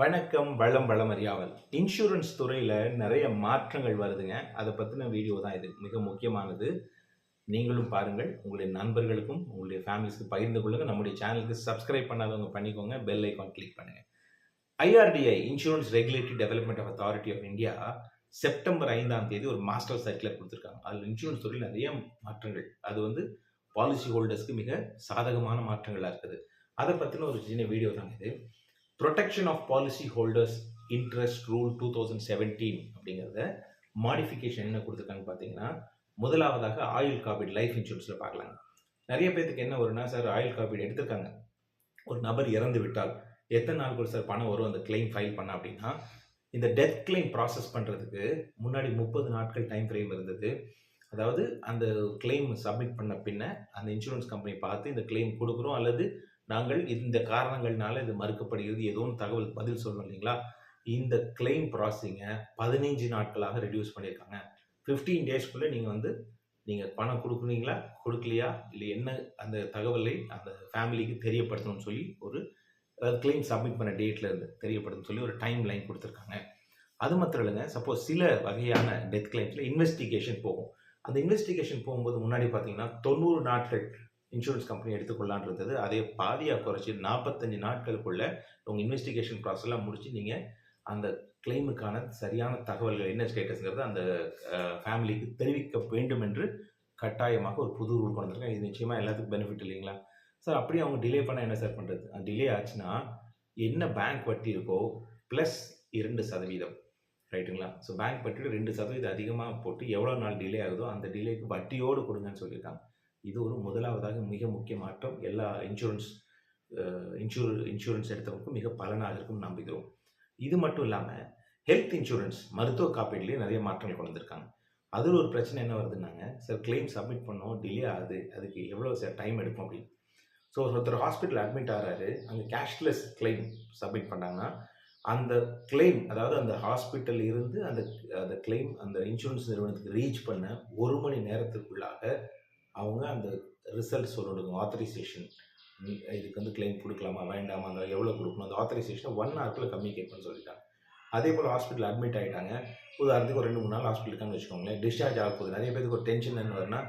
வணக்கம் வளம் வளம் அறியாவல் இன்சூரன்ஸ் துறையில் நிறைய மாற்றங்கள் வருதுங்க. அதை பற்றின வீடியோ தான் இது. மிக முக்கியமானது. நீங்களும் பாருங்கள். உங்களுடைய நண்பர்களுக்கும் உங்களுடைய ஃபேமிலிஸ்க்கு பகிர்ந்து கொள்ளுங்கள் நம்முடைய சேனலுக்கு சப்ஸ்கிரைப் பண்ணாதவங்க பண்ணிக்கோங்க. பெல் ஐக்கான் கிளிக் பண்ணுங்கள் IRDAI insurance regulatory development of authority of India September ஐந்தாம் தேதி ஒரு மாஸ்டர் சர்க்குலர் கொடுத்துருக்காங்க. அதில் இன்சூரன்ஸ் துறையில் நிறைய மாற்றங்கள். அது வந்து பாலிசி ஹோல்டர்ஸ்க்கு மிக சாதகமான மாற்றங்களாக இருக்குது. அதை பற்றின ஒரு சின்ன வீடியோ தான் இது. Protection of policy holders interest rule two thousand seventeen அப்படிங்கிறத மாடிஃபிகேஷன் என்ன கொடுத்துருக்காங்க பார்த்தீங்கன்னா முதலாவதாக ஆயுள் காப்பீடு லைஃப் இன்சூரன்ஸில் பார்க்கலாங்க. நிறைய பேர்த்துக்கு என்ன வரும்னா சார் ஆயுள் காப்பீடு எடுத்திருக்காங்க. ஒரு நபர் இறந்து விட்டால் எத்தனை நாளுக்குள்ள சார் பணம் வரும் அந்த கிளைம் ஃபைல் பண்ண? அப்படின்னா இந்த டெத் கிளைம் ப்ராசஸ் பண்ணுறதுக்கு முன்னாடி முப்பது நாட்கள் டைம் ஃப்ரேம் இருந்தது. அதாவது அந்த கிளைம் சப்மிட் பண்ண பின்ன அந்த இன்சூரன்ஸ் கம்பெனி பார்த்து இந்த கிளைம் கொடுக்குறோம் அல்லது நாங்கள் இந்த காரணங்கள்னால இது மறுக்கப்படுகிறது. ஏதோ தகவல் பதில் சொல்லணும் இல்லைங்களா? இந்த கிளைம் ப்ராசஸிங்கை பதினைஞ்சு நாட்களாக ரெடியூஸ் பண்ணியிருக்காங்க. ஃபிஃப்டீன் டேஸ்க்குள்ளே நீங்கள் வந்து நீங்கள் பணம் கொடுக்குறீங்களா கொடுக்கலையா? இல்லை என்ன அந்த தகவலை அந்த ஃபேமிலிக்கு தெரியப்படுத்தணும்னு சொல்லி ஒரு கிளைம் சப்மிட் பண்ண டேட்டில் இருந்து தெரியப்படுத்தணும்னு சொல்லி ஒரு டைம் லைன் கொடுத்துருக்காங்க. அது மாத்திரம் இல்லைங்க. சப்போஸ் சில வகையான டெத் கிளைம்ஸில் இன்வெஸ்டிகேஷன் போகும். அந்த இன்வெஸ்டிகேஷன் போகும்போது முன்னாடி பார்த்தீங்கன்னா தொண்ணூறு நாட்கள் இன்சூரன்ஸ் கம்பெனி எடுத்துக்கொள்ளான் இருந்தது அதை பாதியாக குறைச்சி நாற்பத்தஞ்சு நாட்களுக்குள்ளே உங்கள் இன்வெஸ்டிகேஷன் ப்ராசஸ்லாம் முடிச்சு நீங்கள் அந்த கிளைமுக்கான சரியான தகவல்கள் என்ன ஸ்டேட்டஸ்ங்கிறது அந்த ஃபேமிலிக்கு தெரிவிக்க வேண்டும் என்று கட்டாயமாக ஒரு புது ரூல் கொண்டு வந்திருக்காங்க. இது நிச்சயமாக எல்லாத்துக்கும் பெனிஃபிட் இல்லைங்களா? சார் அப்படியே அவங்க டிலே பண்ணால் என்ன சார் பண்ணுறது டிலே ஆச்சுன்னா என்ன பேங்க் வட்டி இருக்கோ ப்ளஸ் இரண்டு சதவீதம். ரைட்டுங்களா ஸோ பேங்க் வட்டியோட ரெண்டு சதவீதம் அதிகமாக போட்டு எவ்வளோ நாள் டிலே ஆகுதோ அந்த டிலேக்கு வட்டியோடு கொடுங்கன்னு சொல்லியிருக்காங்க. இது ஒரு முதலாவதாக மிக முக்கிய மாற்றம். எல்லா இன்சூரன்ஸ் இன்சூர் இன்சூரன்ஸ் எடுத்தவங்களுக்கும் மிக பலனாக இருக்கும் நம்புகிறோம். இது மட்டும் இல்லாமல் ஹெல்த் இன்சூரன்ஸ் மருத்துவ காப்பீடுலேயே நிறைய மாற்றங்கள் கொண்டு வந்திருக்காங்க. அதில் ஒரு பிரச்சனை என்ன வருதுன்னாங்க சார் கிளைம் சப்மிட் பண்ணோம் டிலே ஆகுது அதுக்கு எவ்வளோ சார் டைம் எடுக்கும் அப்படின்னு. ஸோ ஒருத்தர் ஹாஸ்பிட்டல் அட்மிட் ஆகிறாரு அங்கே கேஷ்லெஸ் கிளைம் சப்மிட் பண்ணாங்கன்னா அந்த கிளைம் அதாவது அந்த ஹாஸ்பிட்டல் இருந்து அந்த அந்த கிளைம் அந்த இன்சூரன்ஸ் நிறுவனத்துக்கு ரீச் பண்ண ஒரு மணி நேரத்துக்குள்ளாக அவங்க அந்த ரிசல்ட் சொல்லணும் ஆத்தரைசேஷன் இதுக்கு வந்து கிளைம் கொடுக்கலாமா வேண்டாமா அந்த எவ்வளோ கொடுக்கணும் அந்த ஆத்தரைசேஷனை ஒன் ஹவர்க்குள்ள கம்யூனிகேட் பண்ண சொல்லிட்டாங்க. அதே போல் ஹாஸ்பிட்டல் அட்மிட் ஆகிட்டாங்க உதாரணத்துக்கு ஒரு ரெண்டு மூணு நாள் ஹாஸ்பிட்டல் இருக்கான்னு வச்சுக்கோங்களேன். டிஸ்சார்ஜ் ஆக போகுது. நிறைய பேருக்கு ஒரு டென்ஷன் என்ன வரும்னா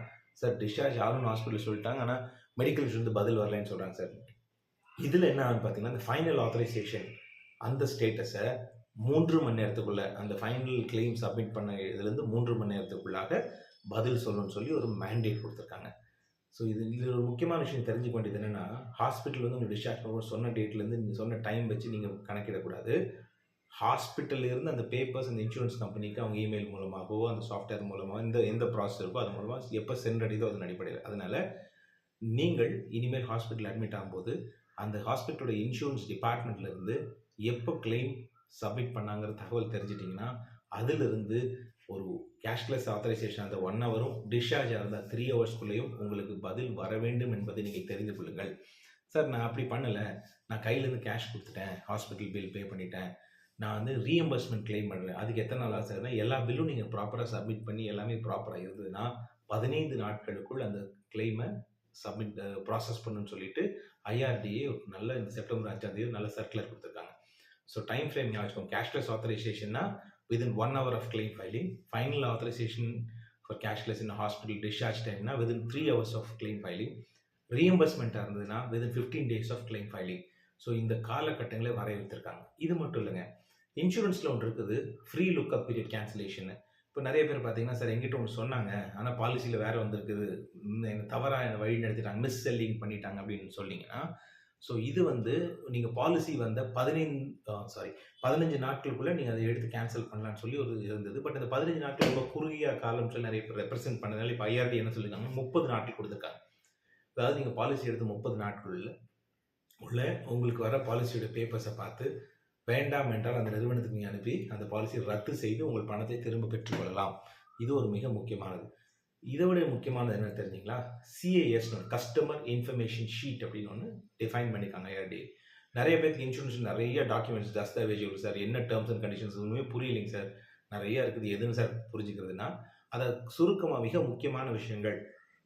சார் டிஸ்சார்ஜ் ஆகணும்னு ஹாஸ்பிட்டல் சொல்லிட்டாங்க. ஆனால் மெடிக்கல் இருந்து பதில் வரலன்னு சொல்கிறாங்க சார் இதில் என்ன ஆகுன்னு பார்த்தீங்கன்னா இந்த ஃபைனல் ஆத்தரைசேஷன் அந்த ஸ்டேட்டஸை மூன்று மணி நேரத்துக்குள்ளே அந்த ஃபைனல் கிளைம் சப்மிட் பண்ண இதுலேருந்து மூன்று மணி நேரத்துக்குள்ளாக பதில் சொல்லணும்னு சொல்லி ஒரு மேண்டேட் கொடுத்துருக்காங்க. ஸோ இது இதில் ஒரு முக்கியமான விஷயம் தெரிஞ்சுக்க வேண்டியது என்னென்னா ஹாஸ்பிட்டல் வந்து உங்கள் டிஸ்சார்ஜ் பண்ணுவோம் சொன்ன டேட்லேருந்து நீங்கள் சொன்ன டைம் வச்சு நீங்கள் கணக்கிடக்கூடாது. ஹாஸ்பிட்டல்ல இருந்து அந்த பேப்பர்ஸ் அந்த இன்சூரன்ஸ் கம்பெனிக்கு அவங்க இமெயில் மூலமாகவோ அந்த சாஃப்ட்வேர் மூலமாக இந்த எந்த ப்ராசஸ் இருக்கோ அது மூலமாக எப்போ சென்ட் அதன் அடிப்படையில். அதனால் நீங்கள் இனிமேல் ஹாஸ்பிட்டல் அட்மிட் ஆகும்போது அந்த ஹாஸ்பிட்டலோட இன்சூரன்ஸ் டிபார்ட்மெண்ட்லேருந்து எப்போ கிளைம் சப்மிட் பண்ணாங்கிற தகவல் தெரிஞ்சிட்டிங்கன்னா அதிலிருந்து ஒரு கேஷ்லெஸ் ஆத்தரைசேஷன் அந்த ஒன் ஹவரும் டிஸ்சார்ஜ் ஆகிற த்ரீ ஹவர்ஸ்க்குள்ளேயும் உங்களுக்கு பதில் வர வேண்டும் என்பதை நீங்கள் தெரிந்து கொள்ளுங்கள். சார் நான் அப்படி பண்ணலை. நான் கையிலேருந்து கேஷ் கொடுத்துட்டேன். ஹாஸ்பிட்டல் பில் பே பண்ணிட்டேன். நான் வந்து ரீஎம்பர்ஸ்மெண்ட் கிளைம் பண்ணுறேன் அதுக்கு எத்தனை நாள் ஆகுதுன்னா எல்லா பில்லும் நீங்கள் ப்ராப்பராக சப்மிட் பண்ணி எல்லாமே ப்ராப்பராக இருந்ததுன்னா பதினைந்து நாட்களுக்குள் அந்த கிளைமை சப்மிட் ப்ராசஸ் பண்ணுன்னு சொல்லிட்டு ஐஆர்டிஏ நல்ல இந்த செப்டம்பர் அஞ்சாம் தேதி நல்ல சர்க்குலர் கொடுத்துருக்காங்க. ஸோ டைம் ஃப்ரேம் ஞாபகம் கேஷ்லெஸ் ஆத்தரைசேஷன்னா within one hour of claim filing final authorisation for cashless in hospital discharge டைம்னா within three hours of claim filing ரீஎம்பர்ஸ்மெண்ட்டாக இருந்ததுன்னா within fifteen days of claim filing so இந்த காலகட்டங்களை வரையறுத்திருக்காங்க. இது மட்டும் இல்லைங்க. இன்சூரன்ஸில் ஒன்று இருக்குது. ஃப்ரீ லுக்அப் பீரியட் கேன்சலேஷன் இப்போ நிறைய பேர் பார்த்தீங்கன்னா சார் எங்கிட்ட ஒன்று சொன்னாங்க. ஆனால் பாலிசியில் வேறு வந்திருக்குது. என்ன தவறாக வழி நடத்திட்டாங்க மிஸ் செல்லிங் பண்ணிட்டாங்க அப்படின்னு சொன்னீங்கன்னா ஸோ இது வந்து நீங்கள் பாலிசி வந்த பதினைந்து சாரி பதினஞ்சு நாட்களுக்குள்ளே நீங்கள் அதை எடுத்து கேன்சல் பண்ணலான்னு சொல்லி ஒரு இருந்தது. பட் அந்த பதினஞ்சு நாட்கள் ரொம்ப குறுகிய காலம் சொல்லி நிறைய பேர் ரெப்ரசென்ட் பண்ணதுனால இப்போ ஐஆர்டி என்ன சொல்லியிருக்காங்க முப்பது நாட்கள் கொடுத்துருக்காங்க. அதாவது நீங்கள் பாலிசி எடுத்து முப்பது நாட்களில் உள்ள உங்களுக்கு வர பாலிசியோட பேப்பர்ஸை பார்த்து வேண்டாம் என்றால் அந்த நிறுவனத்துக்கு நீங்கள் அனுப்பி அந்த பாலிசியை ரத்து செய்து உங்கள் பணத்தை திரும்ப பெற்றுக்கொள்ளலாம் இது ஒரு மிக முக்கியமானது. இதை விட முக்கியமானது என்ன தெரிஞ்சிங்களா? சிஏஎஸ்னு ஒரு கஸ்டமர் இன்ஃபர்மேஷன் ஷீட் அப்படின்னு ஒன்று டிஃபைன் பண்ணியிருக்காங்க ஐஆர்டி நிறைய பேருக்கு இன்சூரன்ஸ் நிறைய டாக்குமெண்ட்ஸ் தஸ்தாவேஜ் சார் என்ன டேர்ம்ஸ் அண்ட் கண்டிஷன்ஸ் ஒன்றுமே புரியலைங்க சார் நிறைய இருக்குது. எதுன்னு சார் புரிஞ்சுக்கிறதுனா அதை சுருக்கமாக மிக முக்கியமான விஷயங்கள்.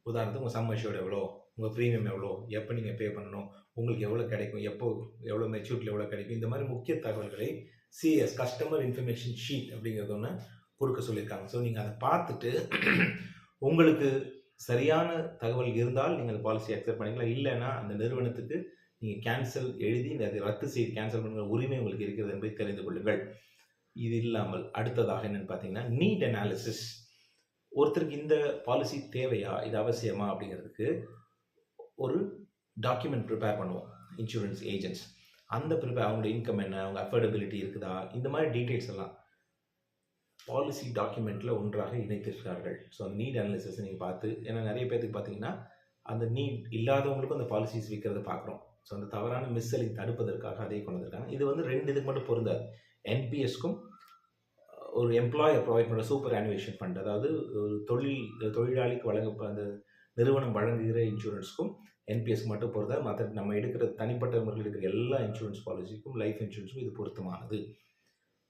உதாரணத்துக்கு உங்கள் சம் எவ்வளோ? உங்கள் ப்ரீமியம் எவ்வளோ? எப்போ நீங்கள் பே பண்ணணும்? உங்களுக்கு எவ்வளோ கிடைக்கும்? எப்போ எவ்வளோ மெச்சூரிட்டியில் எவ்வளோ கிடைக்கும்? இந்த மாதிரி முக்கிய தகவல்களை சிஎஸ் கஸ்டமர் இன்ஃபர்மேஷன் ஷீட் அப்படிங்கிறது ஒன்று கொடுக்க சொல்லியிருக்காங்க. ஸோ நீங்கள் அதை பார்த்துட்டு உங்களுக்கு சரியான தகவல் இருந்தால் நீங்கள் பாலிசி அக்செப்ட் பண்ணிக்கலாம். இல்லைன்னா அந்த நிறுவனத்துக்கு நீங்கள் கேன்சல் எழுதி அதை ரத்து செய்து கேன்சல் பண்ணுற உரிமை உங்களுக்கு இருக்கிறது என்பதை தெரிந்து கொள்ளுங்கள். இது இல்லாமல் அடுத்ததாக என்னென்னு பார்த்தீங்கன்னா நீட் அனாலிசிஸ் ஒருத்தருக்கு இந்த பாலிசி தேவையா இது அவசியமா அப்படிங்கிறதுக்கு ஒரு டாக்குமெண்ட் ப்ரிப்பேர் பண்ணுவோம். இன்சூரன்ஸ் ஏஜென்ட்ஸ் அந்த ப்ரிப்பேர் அவங்களோட இன்கம் என்ன அவங்க அஃபோர்டபிலிட்டி இருக்குதா இந்த மாதிரி டீட்டெயில்ஸ் எல்லாம். பாலிசி டாக்குமெண்ட்டில் ஒன்றாக இணைத்திருக்கிறார்கள். ஸோ அந்த நீட் அனாலிசிஸ் நீங்கள் பார்த்து ஏன்னா நிறைய பேருக்கு பார்த்தீங்கன்னா அந்த நீட் இல்லாதவங்களுக்கும் அந்த பாலிசிஸ் விற்கிறத பார்க்குறோம். ஸோ அந்த தவறான மிஸ்ஸலை தடுப்பதற்காக அதே கொண்டு வந்திருக்காங்க. இது வந்து ரெண்டு இதுக்கு மட்டும் பொருந்தாது. என்பிஎஸ்க்கும் ஒரு எம்ப்ளாயர் ப்ரொவைட் பண்ணுற சூப்பர் ஆனுவேஷன் ஃபண்ட் அதாவது ஒரு தொழில் தொழிலாளிக்கு வழங்க அந்த நிறுவனம் வழங்குகிற இன்சூரன்ஸ்க்கும் என்பிஎஸ் மட்டும் பொறுத்தா மற்ற நம்ம எடுக்கிற தனிப்பட்ட முறையில் எடுக்கிற எல்லா இன்சூரன்ஸ் பாலிசிக்கும் லைஃப் இன்சூரன்ஸுக்கும் இது பொருத்தமானது.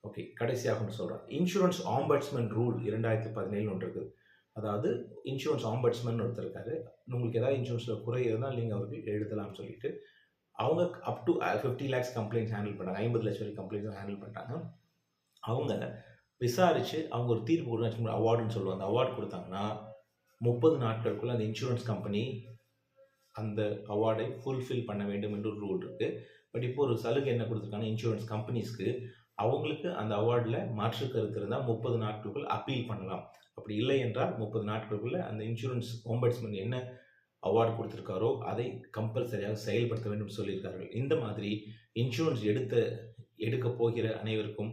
ஓகே கடைசியாக ஒன்று சொல்கிறேன் இன்சூரன்ஸ் ஆம்பட்ஸ்மன் ரூல் இரண்டாயிரத்தி பதினேழு ஒன்று இருக்குது. அதாவது இன்சூரன்ஸ் ஆம்பட்ஸ்மன் ஒருத்தர் இருக்காரு. உங்களுக்கு ஏதாவது இன்சூரன்ஸில் குறை இருந்தால் நீங்கள் அவருக்கு எழுதலாம்னு சொல்லிட்டு அவங்க up to fifty lakhs complaints handle பண்ணுறாங்க ஐம்பது லட்சம் வரைக்கும் கம்ப்ளைண்ட்ஸ் ஹேண்டில் பண்ணுறாங்க அவங்க விசாரித்து அவங்க ஒரு தீர்ப்பு கொடுத்து அவார்டுன்னு சொல்லுவாங்க. அந்த அவார்டு கொடுத்தாங்கன்னா முப்பது நாட்களுக்குள்ள அந்த இன்சூரன்ஸ் கம்பெனி அந்த அவார்டை ஃபுல்ஃபில் பண்ண வேண்டும் என்று ஒரு ரூல் இருக்குது பட் இப்போ ஒரு சலுகை என்ன கொடுத்துருக்காங்க இன்சூரன்ஸ் கம்பெனிஸ்க்கு அவங்களுக்கு அந்த அவார்டில் மாற்று கருத்து இருந்தால் முப்பது நாட்களுக்குள் அப்பீல் பண்ணலாம். அப்படி இல்லை என்றால் முப்பது நாட்களுக்குள்ள அந்த இன்சூரன்ஸ் ஓம்பட்ஸ்மன் என்ன அவார்டு கொடுத்துருக்காரோ அதை கம்பல்சரியாக செயல்படுத்த வேண்டும் சொல்லியிருக்கார்கள். இந்த மாதிரி இன்சூரன்ஸ் எடுத்த எடுக்க போகிற அனைவருக்கும்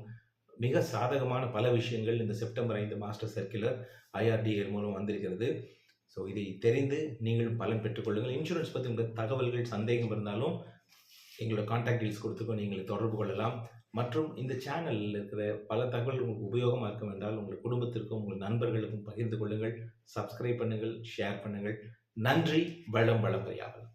மிக சாதகமான பல விஷயங்கள் இந்த செப்டம்பர் ஐந்து மாஸ்டர் சர்க்குலர் ஐஆர்டிஏ மூலம் வந்திருக்கிறது. ஸோ இதை தெரிந்து நீங்களும் பலன் பெற்றுக்கொள்ளுங்கள் இன்சூரன்ஸ் பற்றி உங்கள் தகவல்கள் சந்தேகம் இருந்தாலும் எங்களோட காண்டாக்ட் டீல்ஸ் கொடுத்துக்கோ நீங்கள் தொடர்பு கொள்ளலாம். மற்றும் இந்த சேனலில் இருக்கிற பல தகவல் உங்களுக்கு உபயோகமாக இருக்கும் என்றால் உங்கள் குடும்பத்திற்கும் உங்கள் நண்பர்களுக்கும் பகிர்ந்து கொள்ளுங்கள் சப்ஸ்கிரைப் பண்ணுங்கள் ஷேர் பண்ணுங்கள். நன்றி வளம் வளம் வரையாகும்